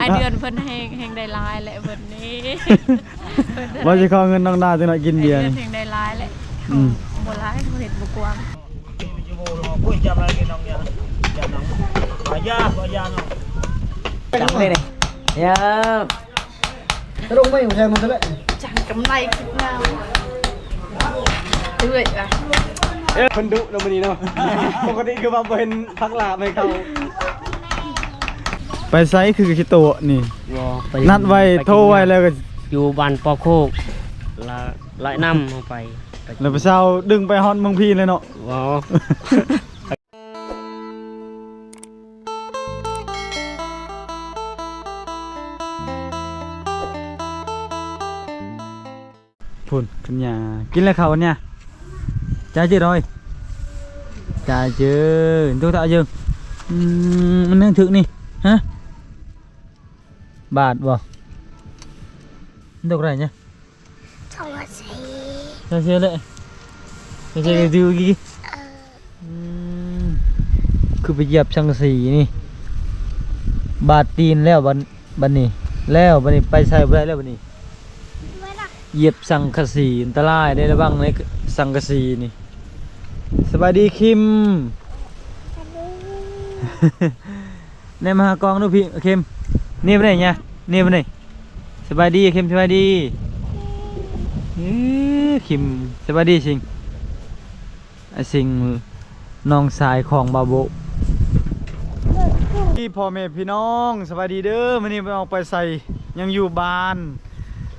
ไอเดือนเพิ่นแหงแหงได้หลายแหละเพิ่นนี้เพิ่นว่าจะขอเงินน้องดาจังหน่อยกินไอเบีเดืยอร์นนี่ แหงได้หลายแหละอืม บ่หลายเขาเฮ็ดบ่กว้าง Ui, chậm lại cái nòng nhà Chậm nòng Bà da, bà da nòng จับเลยเลยเดี๋ยวตรงไม่ของแทงมันซะแล้วจังกำไรคิดงามเรื่อยอะเอ๊ะคนดุเนาะมื้อนี้เนาะ ปกติคือว่าบ่เห็นพักลาไม่เข้า ไปไซส์คือคิโตะนี่ไปนัดไว้โทรไว้แล้วก็อยู่บ้านปอโคกละลอยน้ำเอาไปไปแล้วไปเช้าดึงไปฮอดเมืองพีเลยเนาะว้าวพุ่นขึ้นยากินแล้วเขาเนี่ยจ่ายเจอ rồi จ่ายเจอตัวตาเจิง บาทบ่ดอกไรเนี่ยสวัสดีจ่ายเจอเลยจ่ายเจอดูกี่อืมคือไปเหยียบชังสีนี่ บาดตีนแล้วบันบันนี้ แล้วบันนี้ไปใส่บ่ได้แล้วบันนี้ไม่ล่ะเหยียบสังกะสีอันตรายได้ระบ้างในสังกะสีนี่สบายดีคิมฮัลโหลในมหากองดูพี่คิม นี่ไปไหนเนี่ยนี่ไปไหนสบายดีคิมสบายดีเอ้อคิมสบายดีสิงไอสิงน้องสายของบาโบพี่พ่อแม่พี่น้องสบายดีเด้อวันนี้ไปออกไปใส่ยังอยู่บ้าน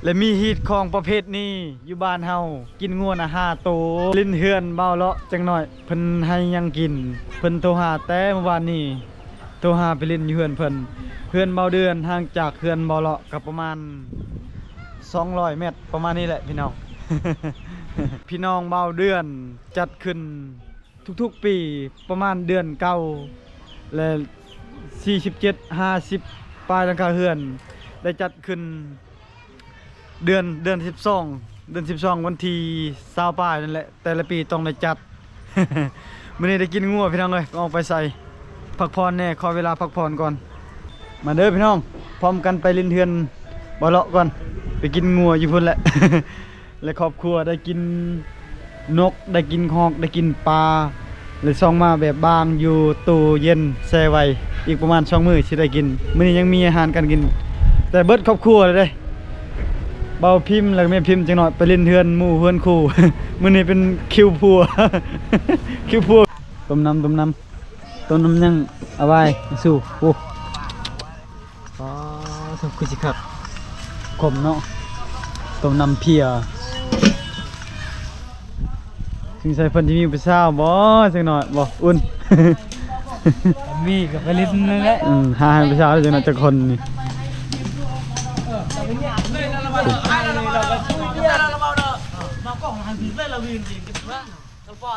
และมีฮีตของประเภทนี้อยู่บ้านเฮากินงัวนะห้าโตลิ้นเฮือนเบาเลาะจังหน่อยเพิ่นให้ยังกินเพิ่นโทรหาแต่เมื่อวานนี้ โทรหาไปลิ้นอยู่เฮือนเพิ่นเฮือนเบาเดือนห่างจากเฮือนเบาเลาะก็ประมาณ200เมตรประมาณนี้แหละพี่น้อง พี่น้องเบาเดือนจัดขึ้นทุกๆปีประมาณเดือนเก้าและ47 50ปลายหลังคาเฮือน ได้จัดขึ้นเดือนเดือนสิบสองเดือนสิบสองวันที่สาวป้ายนั่นแหละแต่ละปีต้องได้จัด มื่อนี้ได้กินงัวพี่น้องเลยออกไปใส่ พักผ่อนแน่ขอเวลาพักผ่อนก่อน มาเด้อพี่น้อง พร้อมกันไปลินเทือนบ่เลาะก่อน ไปกินงัวอยู่พุ่นแหละ และครอบครัวได้กินนกได้กินหอกได้กินปลาเลยซองมาแบบบางอยู่ตู้เย็นแช่ไว้อีกประมาณสองมื้อสิได้กินมื้อนี้ยังมีอาหารการกิน แต่เบิดครอบครัวเลยเด้เบาพิมพ์แล้วก็แม่พิมพ์จังหน่อยไปเล่นเทือนหมู่เพื่อนคู่ มื้อนี้เป็นคิวพัวคิวพัวต้มน้ำต้มน้ำ ต้มน้ำยังเอาไว้สู้โอ้อ๋อสุกคือสิครับขมเนาะต้มน้ำเพียถึงใส่เพิ่นที่มีไปเช้าบ่จังหน่อยบ่อุ่น มีกับไปลิ้นนั่นแหละอืมหาให้ไปเช้าจังหน่อยจักคนนี่ Mà có hàng thịt lên là vì gì cái bác Thằng bọn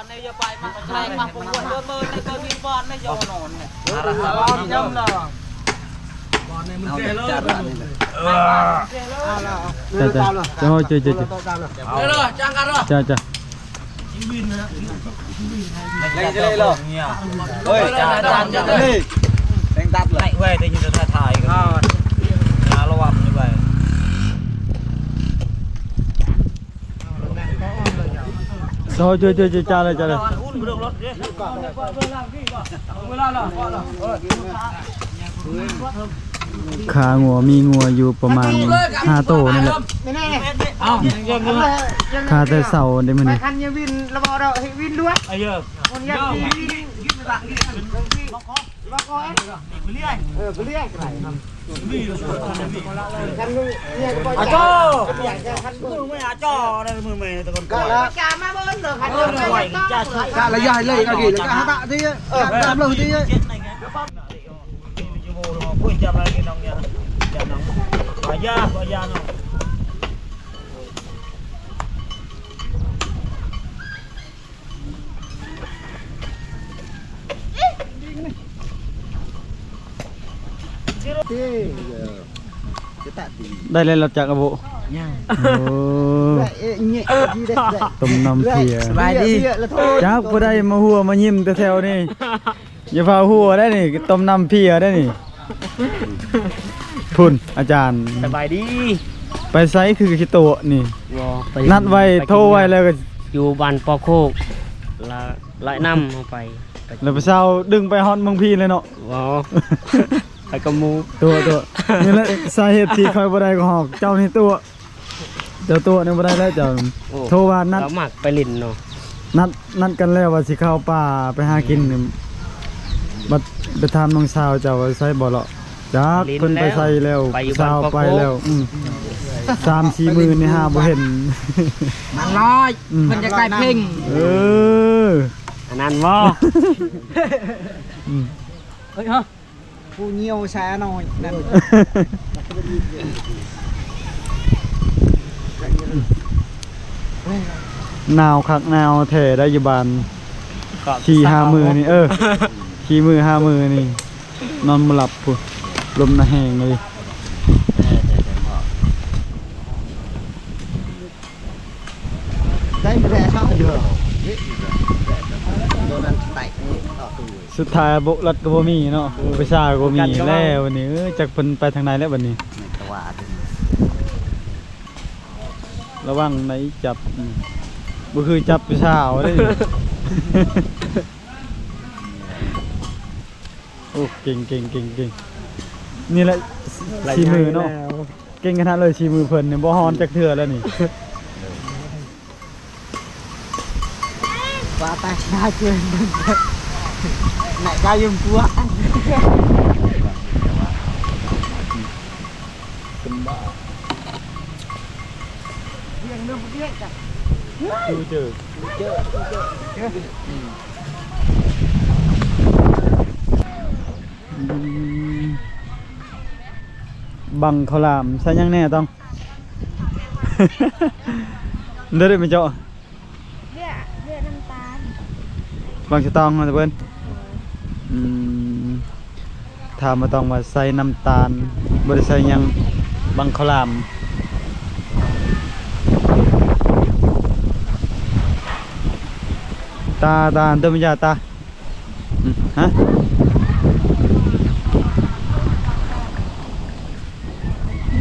này giờ phải mà Này mà cũng buồn bơ mơ này Tôi nhìn bọn này giờ nổn này Bọn nhâm là Bọn này mình kê lơ จ้าจ้าจ้าโอ้ยจ้าจ้าจ้า Đây rồi, trang cả rồi จ้าจ้า Lên cho đây rồi Ôi, trang trang trang đây Đánh tắt lại Lạnh về thì như được thải Ờ Nó lo ập như vậy โอ้ยจ้าจ้าจ้าจ้าเลยจ้าเลย Un được lót ghê Vừa là vừa là ขางัวมีงัวอยู่ประมาณห้าโตวนี่แหละ Không, giờ ngưng ขาแต่เสาได้มันนี่คันยาวินระเบาเราให้วินด้วย Bây giờ คนยาวินบอกคอยเออเรียกอะไรครับคันเนี่ยก็ À จะ cho Mưa mày à cho Đây mưa mày tao còn ก็ coi แล้วกามาเบิ้ลเหรอคัน Ôi, nó quẩy cái cha chạy กาละยายเลยกากี่แล้วกาตะที่เออตามเราที่ Chết này nghe Chứ vô nó quên chậm lại cái nòng nhà Chậm nòng Bà da, bà da nó ที่จะตัดดี ได้เลยเราจากกระโบโอ้ เอ๊ะเงี้ยที่ได้ ต้มน้ำเพีย สบายดีแล้วโทษจากผู้ใดมาหัวมายิ้มแต่แถวนี่อย่าพาหัวได้นี่ต้มน้ำเพียได้นี่พุ่นอาจารย์สบายดี ไปไซส์คือคิโตะนี่บ่ไปนัดไว้ปกินโทรไว้แล้วก็อยู่บ้านปอโคกละลอยน้ำเอาไปไปกินแล้วไปเช้าดึงไปฮอดเมืองพีเลยเนาะบ่ไปกับหมูตัวตัวนี่แหละสาเหตุที่คอยบ่ได้ก็หอกเจ้านี่ตัว เจ้าตัวนี่บ่ได้แล้วเจ้าโอ้โทรว่านัดเราหมักไปลินเนาะนัดนัดกันแล้วว่าสิเข้าป่าไปหากินนี่บัดไปถามน้องสาวเจ้าว่าใส่บ่เลาะจักเพิ่นไปใส่แล้วไปอยู่สาบ้านวปอไปโคกแล้วอืมสามสี่มื้อนี่หาบ่เห็นมันลอยอืมมันจะกลายเพ่งเอออันนั้นบ่อืมเฮ้ยฮะ ผู้เหี่ยวแช้หน่อยนั่นหนาวคักหนาวแท้ได้อยู่บ้านก็ขี่ห้ามือนี่เออขี่มือห้ามือนี่นอนมาหลับปุ๊ลมน่ะแห้งเลยได้มาแร่ชอบเดือด สุดท้ายบกรถก็บ่มีเนาะไปซ่าก็บ่มีแล้ววันนี้เออจักเพิ่นไปทางไหนแล้วบัดนี้ในตะวันระวังไหนจับอืมบ่คือจับไปซ่าเอาเด้ โอ้เก่งเก่งเก่งเก่งนี่แหละชีมือเนาะเก่งขนาดเลยชีมือเพิ่นเนี่ยบ่ฮอนจักเทื่อแล้วนี่ ว่าแต่ชาเกินไหนกายมตัวดูเจออืมบังข้าวหลามใช่ยังแน่ ต้องเด้อเด้อไปเจาะเลือดเลือดน้ำตาลบัง ถามมาต้องว่าใส่น้ำตาลบ่ได้ใส่ยังบังขลามตาตาเติมยาตาฮะ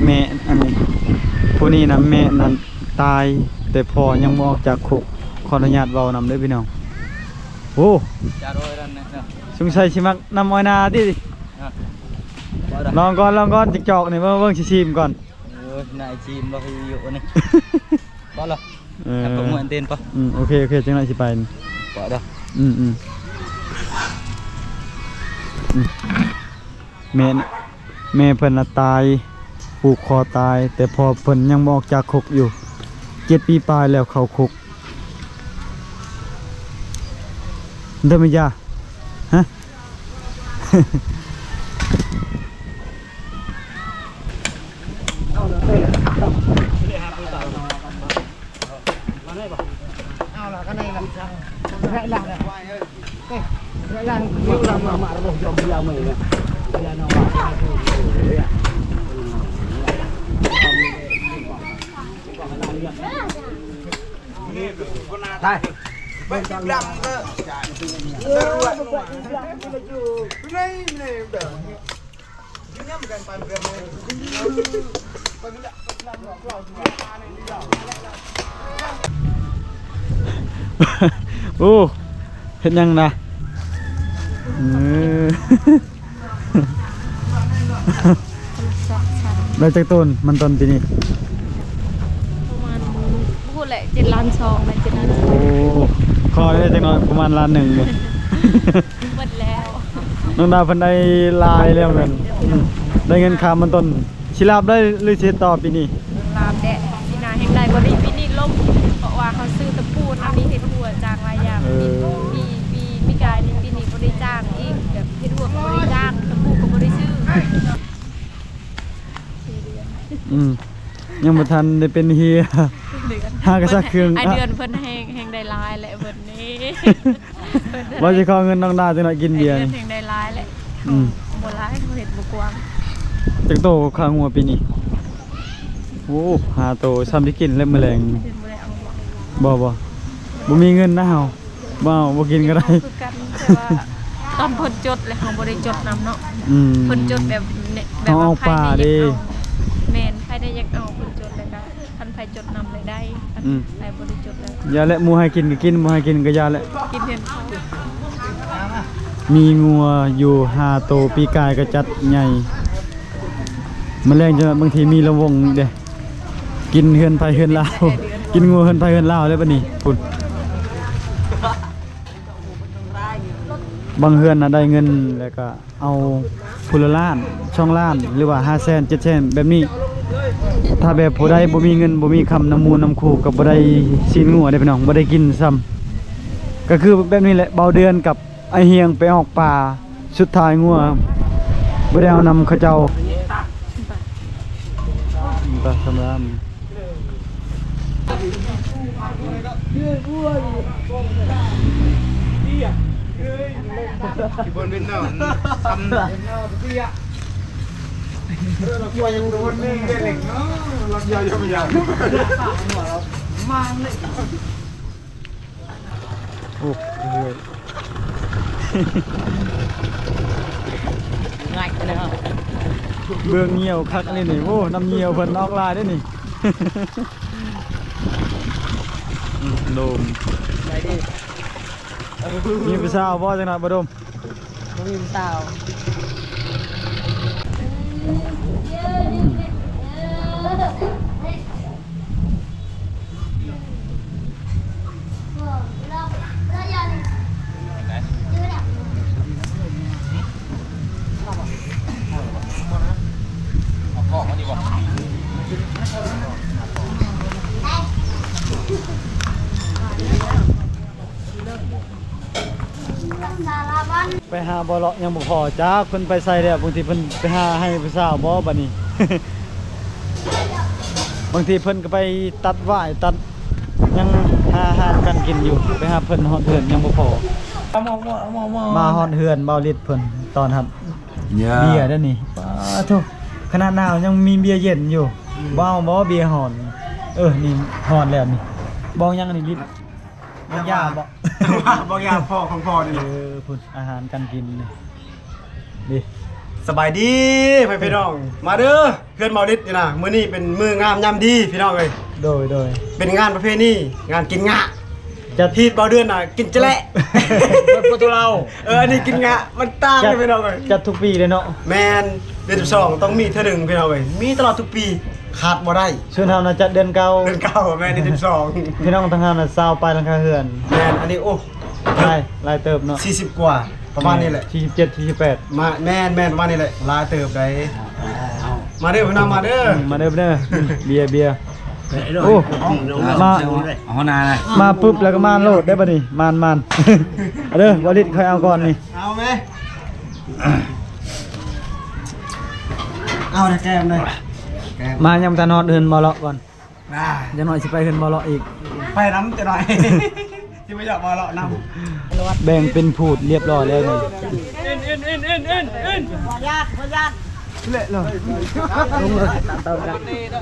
แม่อันนี้ผู้นี้นะแม่นั้นตาย แต่พอยังบ่ออกจากคุกขออนุญาตเว้านำเด้พี่น้องโอ้ จะโรยรันนะเนาะสงสัยสิมักนำอ้อยนาติบ่ได้ลองก่อนลองก่อนจิกจอกนี่เบิ่งเบิ่งสิชิมก่อนเออนายจีมเราอยู่นี่บ่ล่ะเออแต่ผมเหมือนเต้นปะอืมโอเคโอเคจังได๋สิไปนี่บ่ได้อืมอืมอืมแม่น่ะแม่เพิ่นน่ะตายผูกคอตาย แต่พอเพิ่นยังบ่ออกจากคุกอยู่เจ็ดปีปลายแล้วเข้าคุกเด้อแม่ย่าฮะ เอาล่ะก็ในลำจังแร่หลังไว้เอ้ยเฮ้ยแร่หลังนิ้วหลังมามาระบบยอมยาวมือเนี่ยเวลาน้องว่า โอ้เห็นยังนะเออได้จากต้นมันต้นปีนี้ประมาณพูดแหละเจ็ดล้านซองนะเจ็ดล้านซองโอ้คอได้จังน้อยประมาณล้านหนึ่งเลยหมดแล้วน้องดาวเพันได้ลายแล้วเงินอืมได้เงินคามันต้นชิลาบได้หรือเชต่อปีนี้ อืมยังบ่ทันได้เป็นเฮีย เดือนหากระซักเครื่อง ไอเดือนเพิ่นแฮงแฮงได้หลายแหละเพิ่นนี่เพิ่นว่าจะขอเงินน้องดาวจังหน่อยกินเบียร์ไอ้นี่เดือนแฮงได้หลายแหละอืม บ่หลายเขาเฮ็ดบ่กว้างจักโตข้างหัวปีนี้โอ้หาโตซ้ำที่กินเล่มแมลงเพิ่นบ่ได้เอาหวังบ่บ่บ่มีเงินนะเฮาบ่เอาบ่กินก็ได้ คือกันแต่ว่าตอนเพิ่นจดแล้วเขาบ่ได้จดนำเนาะอืม เพิ่นจดแบบเนี่ยแบบว่าเอาป่าใครดิได้อยากเอาแม่นใค รได้อยากเอาคนจดเลยก็คันไผจดนำเลยได้คันอืม ไผบ่ได้จดเลยอย่าและหมูให้กินก็กินหมูให้กินก็อย่าและ กินเห็นเขามีงัวอยู่ห้าโตวปีกายก็จัดใหญ่แมลงจะบางทีมีระวงเด้กินเฮือนไผเฮือนลาว กินงัวเฮือนไผเฮือนลาวเลยบัดนี้พุ่นบางเฮือนน่ะได้เงินแล้วก็เอาพุละล้านช่องล้านหรือว่า5แสน7แสนแบบนี้ ถ้าแบบผู้ใดบ่มีเงินบ่มีคำน้ำมูลน้ำคูก็บ่ได้ซีนงัวได้พี่น้องบ่ได้กินซ้ำก็คือแบบนี้แหละเบาเดือนกับไอเฮียงไปออกป่าสุดท้ายงัวบ่ได้เอานำเขาเจ้าตาสำราม โอ้เฮ้ยง่ายนะครับเบื้องเหี่ยวคักอันนี้นี่โอ้น้ำเหี่ยวเพิ่นออกลายได้นี่โดมมีผู้สาวบ่จังหน่อยบ่ดมบ่มีสาว 嗯好的好的 ไปหาบ่เลาะยังบ่พอจ้าเพิ่นไปใส่แล้วบางทีเพิ่นไปหาให้ผู้สาวบ่บัดนี้ บางทีเพิ่นก็ไปตัดหว่ายตัดยังหาอาหารกันกินอยู่ ไปหาเพิ่นฮอดเฮือนยังบ่พอมาฮอดเฮือนเบาลิดเพิ่นตอนครับ เบียร์ด้านนี่ป้าโทขนาดหนาวยังมีเบียร์เย็นอยู่บ้าวบ่เบียร์หอน เออนี่หอนแล้วนี่บองยังอันนี้ลิดบอง ยาบ่บางอย่างพ่อของพ่อนี่เออพุ่นอาหารการกินนี่ดิสบายดีพี่พี่น้อง มาเด้อเพื่อนเมาลิดนี่นะมื้อนี้เป็นมื้องามยามดีพี่น้องเอ้ยโดยโดยเป็นงานประเพณีงานกินงะจะที่เบาเดือนน่ะกินจะแหละประตูเราเอออันนี้กินงะมันต่างกันพี่น้องเอ้ยจัดทุกปีเลยเนาะแมนเดือน12ต้องมีเท่านึงพี่น้องเอ้ยมีตลอดทุกปี ขาดบ่ได้ชวนเฮานะจัดเดือนเก่าเดือนเก้าแม่นเดือน12พี่น้องทางเฮาน่ะซาวไปหลังคาเฮือนแมนอันนี้โอ้หลายหลายเติบเนาะ40กว่าประมาณนี้แหละ47 48มาแม่นแม่นประมาณนี้แหละหลายเติบได้มาเด้อพี่น้องมาเด้อมาเด้อเด้อเบียร์เบียร์โอ้มาเอาหน้านะมาปุ๊บแล้วก็มานโหลดได้ป่ะนี่มานมานเอาเด้อวอลิตเคยเอาก่อนนี่เอาไหมเอาแต่แก้มเลยแก้ มมายังตานอนเดินบอเลาะก่อนน่าจะหน่อยสิไปเดินบอเลาะอีก ไปน้ำจะหน่อย ที่ไม่อยากมาเลาะน้ำแบ่งเป็นผูดเรียบร้อยแล้วนี่ญาติพ่อญาติเละเลยลงเลย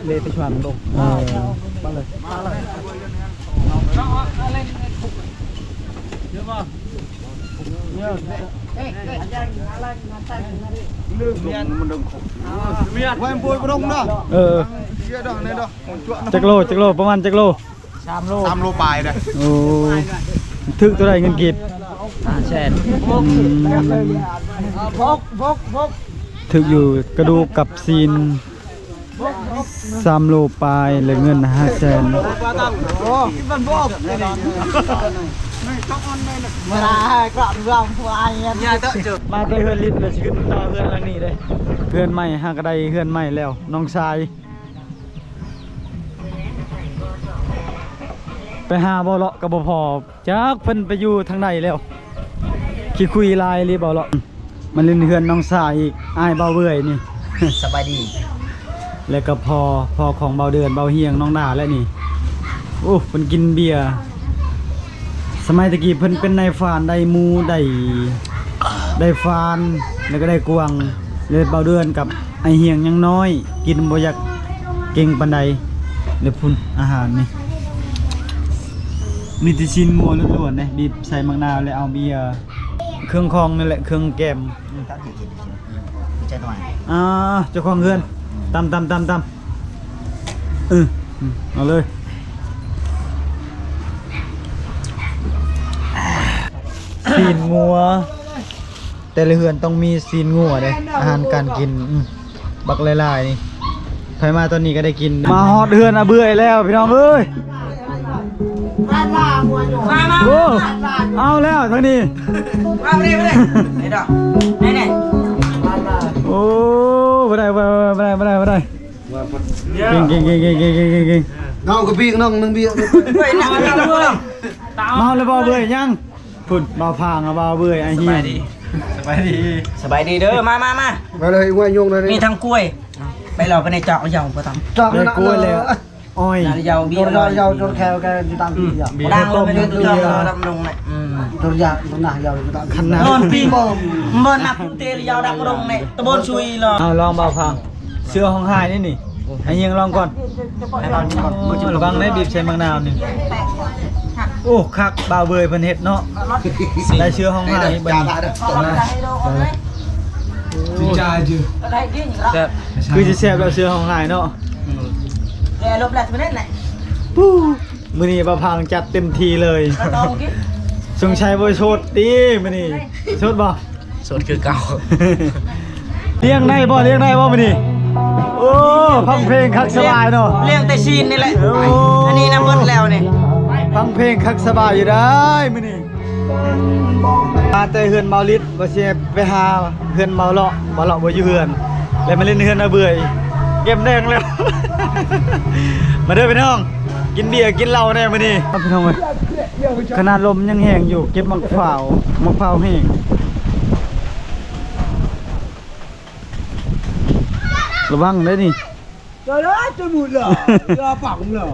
เละไปชวนลงเออมาเลยมาเลย เออจักโลจักโลประมาณจักโลสามโลสามโลปลายเลยโอ้ถึกตัวใดเงินกีบอ่าแชนพกพกพกถึกอยู่กระดูกกับซีนสามโลปลายเหลือเงินห้าแสน โอ้กินมันบกเวลากลับรองผู้อายเนี่ยเตอะเจอมาแต่เฮือนลิตเลยสิขึ้นต่อเฮือนหลังนี้เลยเฮือนใหม่หากระไดเฮือนใหม่แล้ว น้องชาย ไปหาบ่เลาะกับบ่พอจักเพิ่นไปอยู่ทางใดแล้วขี้คุยลายเลยบ่เลาะมันเล่นเฮือนน้องชายอีกอ้ายเบาเบื่อยนี่สบายดี แล้วก็พอพอของเบาเดือนเบาเฮียงน้องดาแล้วนี่โอ้เพิ่นกินเบียร์ สมัยตะกี้เพิ่นเป็นนายฟานได้หมูได้ได้ฟานแล้วก็ได้กวางเลยเบาเดือนกับไอเฮียงยังน้อย กินบ่อยากเก่งปานใดเลยพุ่นอาหารนี่มีแต่ชิ้นงัวล้วนๆนะบีบใส่มะนาวแล้วเอาเบียร์เครื่องคองนั่นแหละเครื่องแกมใจหน่อยอ่าเจ้าของเฮือนตำตำตำตำเอออืมเอาเลย ซีนงัว แต่ละเหือนต้องมีซีนงัวเลยอาหารการกินบักหลายๆนี่ถอยมาตอนนี้ก็ได้กิน มาฮอตเฮือนอะเบื่อแล้วพี่น้องเอ้ยมามาโอ้เอาแล้วทั้งนี้มาไปเลยไปเลยไหนดอกไเนไหนโอ้ไม่ได้ไม่ได้ไม่ได้ไม่ได้เก่งเก่งเก่งเก่งเก่งเก่งเก่งน้องก็พี่น้องนึงพี่เมาเลยบ่เบื่อยัง พุ่นบ่พางอะบ่เบื่อยไอ้เหี้ยสบายดีสบายดีเด้อมามามามาเลยว่าโยงเลยมีทั้งกล้วย ไปเราไปในเจาะยาวประตำ จอกเลยกล้วยแล้วอ้อยยาวเบี้โดยนยาวโดนแควแกอยู่ตามที่อะบีบดังต้มเลยน้ำเดืเกอลืดอดำลงเนี่ยโดนยาโดนหนักยาวอยู่ตามขนาดนอนปีเมื่อนักเตะยาวดังลงเนี่ยตะบนชุยเลยเอาลองบ่พังเสื้อของหายนี่นี่ให้ยิงลองก่อนโอ้ระวังได้บีบใส่มะนาวนี่ โอ้คักบ่าวเบื่อยเพิ่นเฮ็ดเนาะได้เชื้อของหายบัดนี้จ้าจือคือสิแซ่บแล้วเชื้อของหายเนาะแกลบแหละไม่ได้ไหนปู้มื้อนี้บ่พังจัดเต็มทีเลยต้องกินสงชัยบ่โชดติมื้อนี้โชดบ่ สดคือเก่า เลี้ยงได้บ่เลี้ยงได้บ่มื้อนี้โอ้ฟังเพลงคักสบายเนาะ เลี้ยงแต่ชีนนี่แหละ โอ้ อันนี้น้ำมดแล้วเนี่ย ฟังเพลงคักสบายอยู่ได้มื้อนี้มาแต่เฮือนเมาลิดบ่สิไปหาเฮือนเมาเลาะบ่เลาะบ่อยู่เฮือนแล้วมาเล่นเฮือนอาเบื่อยเกมแดงแล้ว มาเด้อพี่น้อง กินเบียร์กินเหล้าแน่มื้อนี้พี่น้องเอ้ยขนาดลมยังแห้งอยู่เก็บมะพร้าวมะพร้าวแห้งระวังเด้นี่จะได้จะหมดเหรอจะปังเหรอ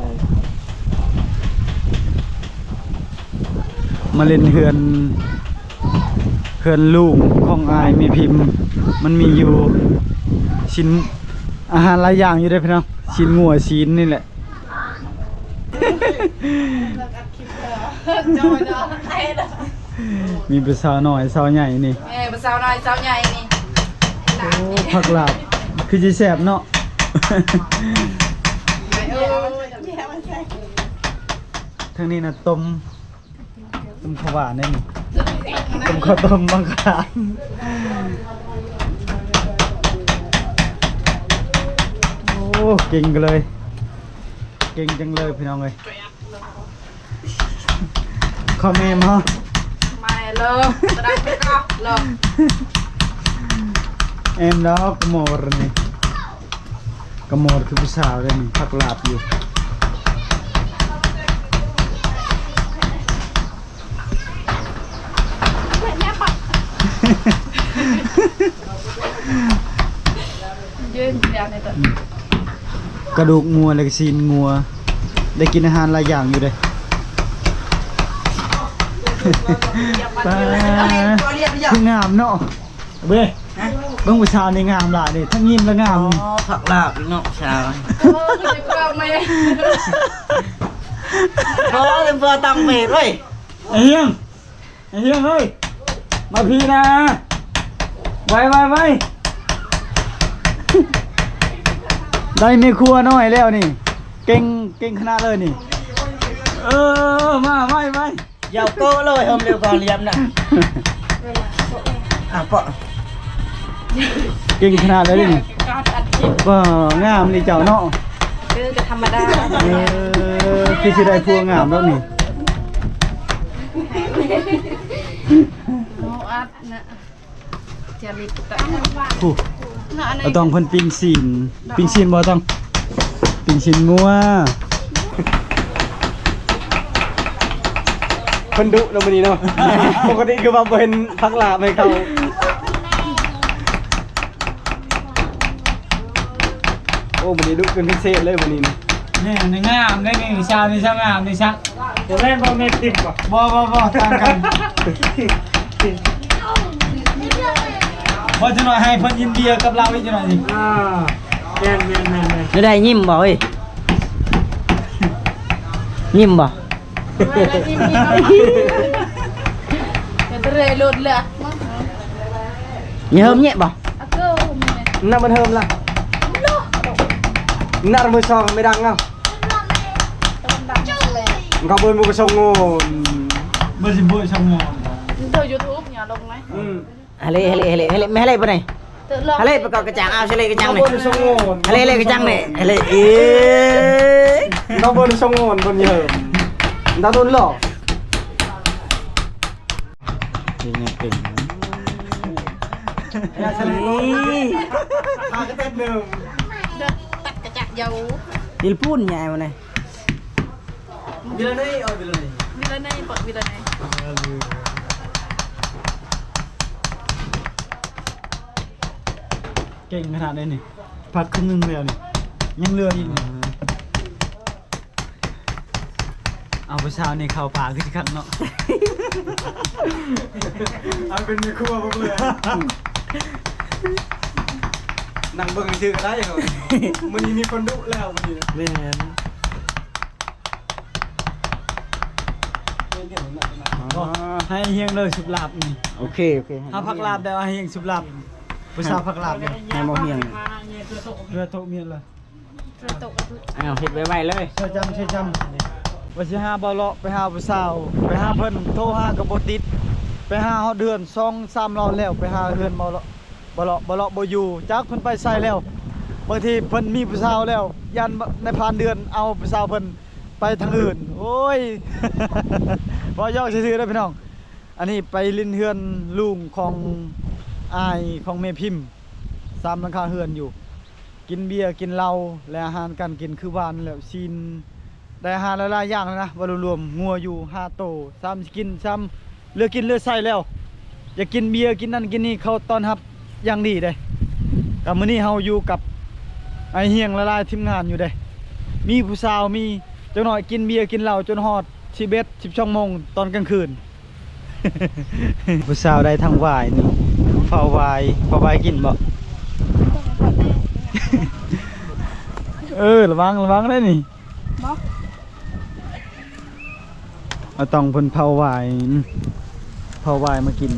มาเล่นเฮือนเฮือนลูกของอายมีพิมพ์ มันมีอยู่ชิ้นอาหารหลายอย่างอยู่เด้อพี่น้องชิ้นงัวชิ้นนี่แหละมีเป็นสาวน้อยสาวใหญ่นี่เอ้ยสาวน้อยสาวใหญ่นี่โอ้ผักหลาบคือจีแสบเนาะทางนี้นะต้ม ต้มข้าวหวานนี่ต้มข้าวต้มบางขาโอ้เก่งกันเลย เก่งจังเลยพี่น้องเลยคอมเมนต์ฮะไม่เลิกตะดังไปก็เลิกเอ็มดอกกระโมรนี่ก ยนี่พักหลาบอยู่ยืนเดียวในตัวกระดูกงัวแล้วก็ซีนงัว ได้กินอาหารหลายอย่างอยู่เลยปลาคืองามเนาะเบ้เบิ่งผู้ชาวนี่งามหล่ะนี่ทั้งยิ้มและงามอ๋อผักลาบเนาะชาวโอ้ยจะกลับไหมเพราะเป็นเพื่อตังเมดเว้ยไอ้เฮียงไอ้เฮียงเฮ้ย มาพี่นะ ไว้ไว้ไว้ได้เมครัวน้อยแล้วนี่ เก่งเก่งขนาดเลยนี่ เออมาไว้ไว้ยาวโก้เลยเฮิมเร็วก่อนเรียมนะอะปะเก่งขนาดเลยนี่ก็ตัดคลิปว้างามนี่เจ้าเนาะคือจะธรรมดาเออคือสิได้พวงงามแล้วนี่โอ้อัดนะ จะลิปตะผู้น่ะอันไหนเราต้องเพิ่นปิ้งซีนปิ้งซีนบ่ต้องปิ้งซีนงัวเพิ่นดุแล้วมื้อนี้เนาะ ปกติคือว่าบ่เห็นพักลาไปเขาโอ้มื้อนี้ดุเป็นพิเศษเลยมื้อนี้นี่นี่นี่งามได้นี่ชาวนี่ช่างงามนี่ช่างตัวแรกบ่เม็ดติ่มป่ะบ่บ่บ่ต่างกัน ว่าจะหน่อยให้เพิ่นยินเบียร์กับเราอีกจะหน่อยสิอ่าแม่นแม่นแม่นแม่นจะได้ยิ้มบ่เอ้ยยิ้มบ่ Rồi lột lửa nhớ nhẹ bỏ. À cơ hôm nay năm bên hôm là. Nằm bên sau mới đăng không? Gặp bên một cái sông ngô เบอร์สิบเบอร์ช่างงอน Thời YouTube nhà đông ấy Ừ. ฮิมล่ะน่ามือซองไม่ดังเอ้ามันก็เบิ้ลมือไปส่งงูบ่สิบ่ช่างงอนเธอ YouTube อย่าลงไหมอืม Hale hale hale hale me hale pa này. เธอลง Hale pa kau kecang ah hale kecang เบิ้ล này. ส่งงู Hale hale kecang này. Hale eh. เราเบิ้ลส่งงูบนเยอะดาวโดนหลอกเก่งเก่งพากระเต็ดหนึ่งเดินตัดกระจักเยา Telepon nya mana. วิลานี่เอาวิลานี่วิลาในเปิดวิลาใน เก่งขนาดนี้นี่พัดครึ่งหนึงแล้วนี่ยังเหลืออีกนี่เอาไปเช้านี่เข้าป่าขึ้นคักเนาะเอาเป็นมีครัวพวกเลยนั่งเบิ่งชื่อก็ได้เหรอมันนี้มีคนดุแล้วมันนี้ Men. ก็ให้เฮียงเลยสุบลาบนี่ Okay okay. ถ้าพักลาบได้ว่าให้เฮียงสุบลาบ ผู้สาวพักลาบเนี่ย Hai mau hiang. เรือโตเมียนเลยเธอตก Ao hit vai vai เลยช่วยจำช่วยจำว่าสิหาบ่เลาะไปหาผู้สาวไปหาเพิ่นโทรหาก็บ่ติด ไปหาฮอดเดือน2 3รอบแล้วไปหาเฮือนบ่เลาะบ่เลาะบ่เลาะบ่อยู่จักเพิ่นไปใส่แล้วบางทีเพิ่นมีผู้สาวแล้ว ยันในผ่านเดือนเอาผู้สาวเพิ่นไปทางอื่น โอ้ย บ่ยอกซื่อๆเด้อพี่น้อง อันนี้ไปลินเฮือนลุงของ อายของแม่พิมพ์สามหลังคาเฮือนอยู่ กินเบียร์กินเหล้าและอาหารการกินคือวานแล้วซีนได้อาหารหลายๆอย่างแล้วนะว่ารวมๆงัวอยู่ห้าโตซ้ำกินซ้ำเลือกกินเลือกใส่แล้ว อยากกินเบียร์กินนั่นกินนี่เขาตอนรับอย่างดีเด้กับมื้อนี้เฮาอยู่กับไอเฮียงละลายทีมงานอยู่เด้ มีผู้สาวมีเจ้าหน่อยกินเบียร์กินเหล้าจนฮอด11 12โมงตอนกลางคืน ผู้สาวได้ทั้งวายนี่ เฝ้าวายเฝ้าวายกินบ่ เออระวังระวังได้นี่บ่เอาต้องเพิ่นเผาวายเผาวายมากิน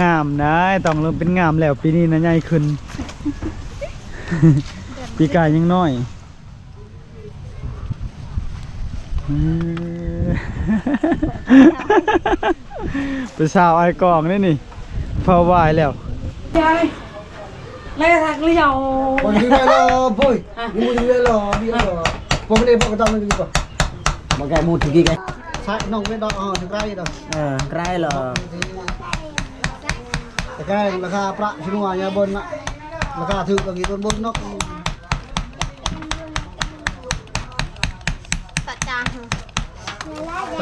งามนะต้องเริ่มเป็นงามแล้วปีนี้นะใหญ่ขึ้น ปีกายยังน้อย เออเป็นสาวไอ้กองนี่นี่เผาวายแล้ว Lấy thằng lý dầu. คนที่ได้รอปุ้ยมูที่ได้รอพี่รอผมเลยบอกก็ต้องเลยดีกว่า Một cái một thì cái. ใช่น้องไม่ต้องอ๋อถึงไรดอก Ờ, cái là แต่แค่ราคาพระชินวายาบนนะราคาถือกว่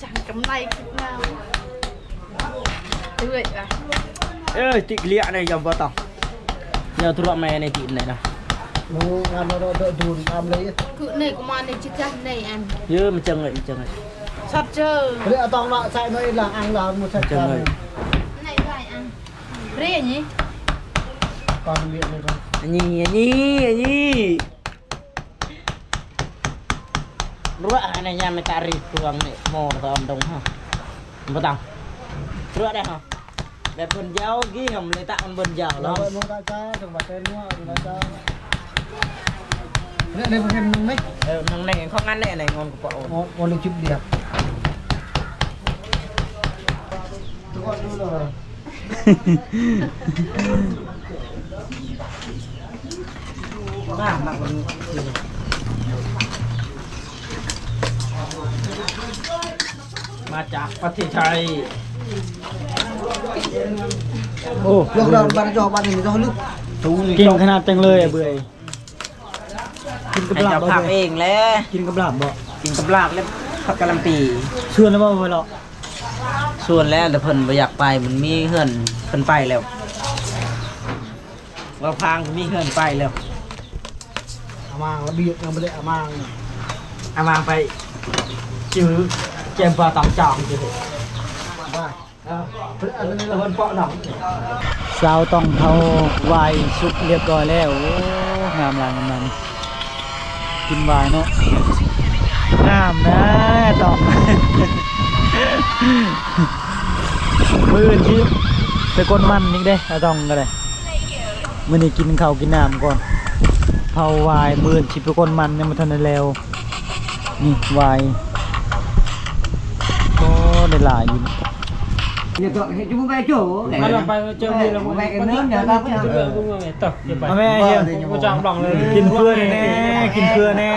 chẳng cắm này kịp nào. Tươi à? Ê, tị lịa này dòng vào tàu. Nhờ tôi mẹ này tị này nào. Đúng, ăn nó đợi đùn, ăn lấy Cự này của mà này chứ chăn này ăn dơ mà chân này, chân này sắp chờ. Thế là tông lọ chạy nó là ăn là một sạch chân này Này phải ăn. Rê nhỉ? Con miệng này con Nhì, nhì, nhì Rửa này nha mày ta rịp phương này, mồ nó tòm đúng không? Vào tòng. Rửa đây hả? Để phần giáo ghi hầm lấy tặng phần giáo เรา đó. ไปมองตาจ้าจังหวัดเต้นว่าดูนะ จ้าเนี่ยในประเทศนึงไหม Ừ, thằng này khó ngăn này này ngon của cậu. วันนี้จุดเดียวทุกคนดูเลย Mà, mà còn... Mà chả phát thị thầy. โอ้ยกเราบ้านจอบ้านนี้จอลึก Tú เก่งขนาดจังเลยอะเบื่อยกินกับ Này ลาบ cháu บ่ phạm เบื่อย ên lẽ. กินกับลาบบ่ Kinh tập lạc lên. Phát cả làm tì. ชวนแล้วบ่เวลา Ê, ส่วนแล้วแต่เพิ่นบ่อยากไปมันมีเฮือนเพิ่นไปแล้วว่าพางมีเฮือนไปแล้วอามางระเบียบยังไม่ได้อามางเอามาไปจื้อ แกมปลาตำจองจื้ออันนี้เราเพิ่นเปาะหนังสาวต้องเผาไวายสุกเรียบร้อยแล้วโอ้งามหลายงามหลายกินไวายเนาะงามนะต้อง มืออื่นที่ไปกนมันนี่เด้อาต้องก็ได้มื้อนี้กินข้าวกินน้ำก่อนเผาไวายมืออื่นชิไปกนมันยังบ่ทันได้แล้วนี่ไวาย ก็ได้หลายอยู่ Nhà tôi thì chúng bay chỗ. มาลงไปเจอมือแล้ว Mẹ cái nước nhà ta cũng เออพวกมึงไงต่ออย่าไปเอาแม่เฮียกูจองดองเลยกินเพื่อนแน่กินเพื่อนแน่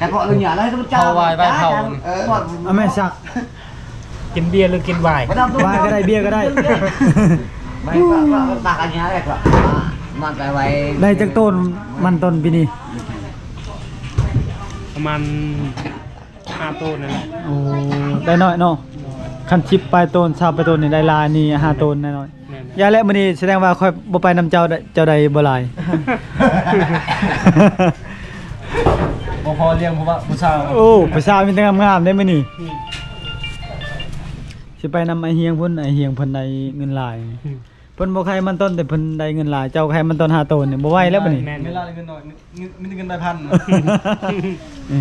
Cái gọi là nhà đấy nó chào. Thầu vài, vài thầu. Ờ. เอาแม่สักกินเบียร์หรือกินไวน์ Bắt đầu tôi- วายก็ได้เบียร์ก็ได้ Mày vợ- vợ- vợ tạc ở nhà đấy vợ. À, Mà cái mày ได้จากต้นมันต้นปีนี้ประมาณ ห้าตัวนั่นแหละโอ้ได้น้อยเนาะคันชิปปลายต้นชาวปลายต้นนี่ได้ลายนี่ห้าต้นได้น้อยแม่นยาและมื้อนี้แสดงว่าค่อยบ่ไปนำเจ้าได้เจ้าใดบ่หลาย บ่พอเลี้ยงเพราะว่าผู้สาวโอ้ผู้สาวมีแต่งามๆได้มื้อนี้สิไปนำไอเฮียงเพิ่นไอเฮียงเพิ่นได้เงินหลายเพิ่นบ่ใครมันต้นแต่เพิ่นได้เงินหลาย เจ้าใครมันต้นห้าต้นนี่บ่ไหวแล้วบัดนี้แม่นเวลาเงินหน่อยเงินมีเงินใบพันนี่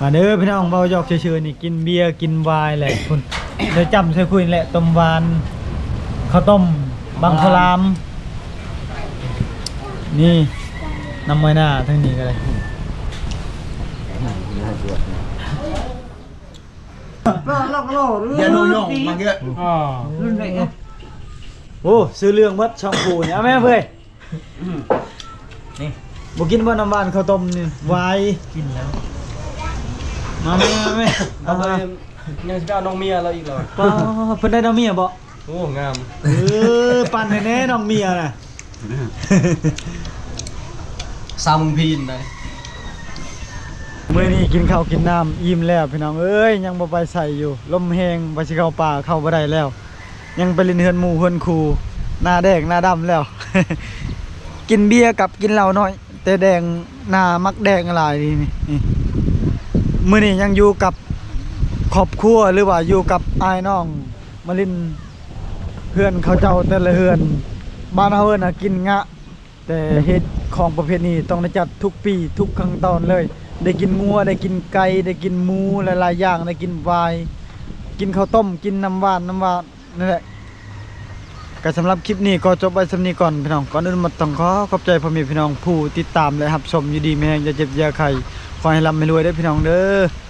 มาเด้อพี่น้องเบาหยอกเฉยๆนี่กินเบียร์กินไวน์แหละคุณเดี๋ยวจำใส่คุยนี่แหละต้มหวานข้าวต้มบังคลาม นี่น้ำมวยหน้าทั้งนี้ก็เลย Nó- nó- nó- nó- อย่าโนโยง tí. มาเยอะอ๋อ Luôn vậy. โอ้ซื้อเรื่องมัดช่องผูนี่เอาแม่เพื่อยนี่บ่กินบ่น้ำหวานข้าวต้มนี่ไวน์กินแล้ว มาแม่มาแม่เอาเอาไปมายังสิไปเอาน้องเมียเราอีกเหรอป้าเพิ่นได้น้องเมียบ่โอ้งามเออปั่นให้แน่น้องเมียน่ะ ซามึงพีนได้มื่อนี้กินข้าวกินน้ำอิ่มแล้วพี่น้องเอ้ยยังบ่ไปใส่อยู่ ลมแหงบ่สิเข้าป่าเข้าบ่ได้แล้ว ยังไปเล่นเฮือนหมู่เฮือนครูหน้าแดงหน้าดำแล้ว กินเบียร์กับกินเหล้าน้อย แต่แดงหน้ามักแดงหลายนี่นี่นี่ มื้อนี้ยังอยู่กับครอบครัวหรือว่าอยู่กับอ้ายน้องมาลินเพื่อนเขาเจ้าแต่ละเฮือน บ้านเฮาเอิ้นน่ะกินงะ แต่เฮ็ดของประเภทนี้ต้องได้จัดทุกปีทุกขั้นตอนเลย ได้กินงัวได้กินไก่ได้กินหมูหลายๆอย่างได้กินวน์กินข้าวต้มกินน้ำหวานน้ำหวานนั่นแหละก็สำหรับคลิปนี้ก็จบไปสำนี้ก่อนพี่น้องก่อนอื่นมาต้องขอขอบใจพ่อแม่พี่น้องผู้ติดตามและรับชมอยู่ดีแม่งจะเจ็บอยาไข่ ขอให้ร่ำให้รวยได้พี่น้องเด้อ